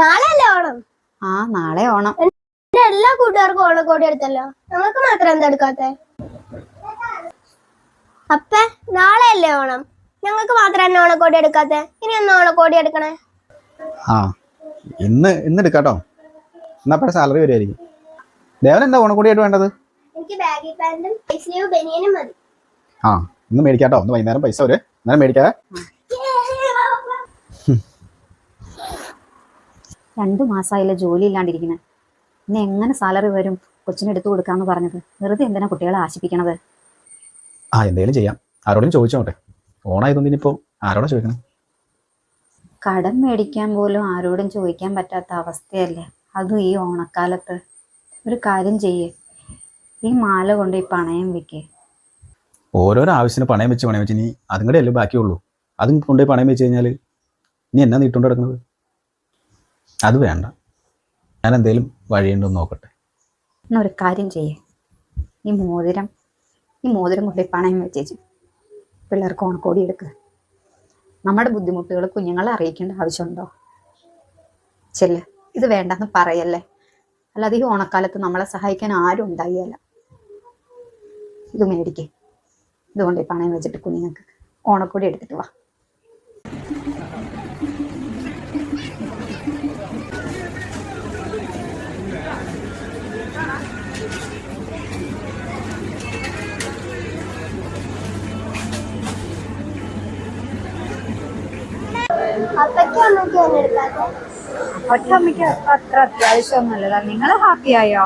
നാളെ ഓണം? ആ നാളെ ഓണം. എല്ലാ കൂട്ടുകാർക്കും ഓണക്കോടി എടുത്തല്ലോ. നമുക്ക് മാത്രം എന്താ എടുക്കാത്തെ? അപ്പ നാളെ അല്ലേ ഓണം? ഞങ്ങൾക്ക് മാത്രം എന്നെ ഓണക്കോടി എടുക്കാത്തെ? ഇനി എന്നാ ഓണക്കോടി എടുക്കണേ? ആ ഇന്ന് ഇന്ന് എടുക്കാട്ടോ. എന്നാ അപ്പോഴെ സാലറി വരുമായിരിക്കും ദേവൻ എന്താ ഓണക്കൂടിയായിട്ട് വേണ്ടത്? എനിക്ക് ബാഗി പാന്റും ബനിയനും മതി. ആ ഇന്ന് മേടിക്കാട്ടോ. ഒന്ന് വൈകുന്നേരം പൈസ വരെ. ഇന്നലെ മേടിക്കാതെ രണ്ടു മാസമായില്ല ജോലി ഇല്ലാണ്ടിരിക്കുന്നത് ഇനി എങ്ങനെ സാലറി വരും? കൊച്ചിനെ എടുത്തു കൊടുക്കാന്ന് പറഞ്ഞത്. വെറുതെ എന്തിനാ കുട്ടികളെ ആശിപ്പിക്കണത്? ആ എന്തെങ്കിലും ചെയ്യാം. ആരോടും ചോദിച്ചോട്ടെ. ഓണായതൊന്നും ഇനിയിപ്പോൾ ആരോടാ ചോദിക്കണം? കടം മേടിക്കാൻ പോലും ആരോടും ചോദിക്കാൻ പറ്റാത്ത അവസ്ഥയല്ലേ. അതും ഈ ഓണക്കാലത്ത്. ഒരു കാര്യം ചെയ്യേ. ഈ മാല കൊണ്ട് ഈ പണയം വെക്കേ. ഓരോരോ ആവശ്യത്തിന് പണയം വെച്ച് പണയം വെച്ച് ഇനി അതും കൂടെ അല്ലേ ബാക്കിയുള്ളൂ. അതും കൊണ്ടുപോയി പണയം വെച്ച് കഴിഞ്ഞാൽ ഇനി എന്നാ നീട്ടുകൊണ്ട് കിടക്കുന്നത് അത് വേണ്ട. ഞാൻ എന്തേലും വഴിയുണ്ടോ നോക്കട്ടെ. ഒരു കാര്യം ചെയ്യേ. ഈ മോതിരം ഈ മോതിരം കൊണ്ടേ പണയം വെച്ചേച്ചു പിള്ളേർക്ക് ഓണക്കോടി എടുക്കുക നമ്മുടെ ബുദ്ധിമുട്ടുകൾ കുഞ്ഞുങ്ങളെ അറിയിക്കേണ്ട ആവശ്യമുണ്ടോ? ചെല്ല് ഇത് വേണ്ടെന്ന് പറയല്ലേ? അല്ലാതെ ഈ ഓണക്കാലത്ത് നമ്മളെ സഹായിക്കാൻ ആരും ഉണ്ടായില്ല ഇത് മേടിക്കേ. ഇതുകൊണ്ട് പണയം വെച്ചിട്ട് കുഞ്ഞുങ്ങൾക്ക് ഓണക്കോടി എടുത്തിട്ട് വാ. എടുക്കാത്തെ ഒറ്റമ്മയ്ക്ക് അത്ര അത്യാവശ്യമൊന്നുമല്ലതാ നിങ്ങൾ ഹാപ്പി ആയോ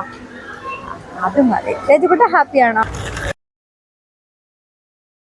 അത് മതി. രജുകുട്ട ഹാപ്പിയാണോ?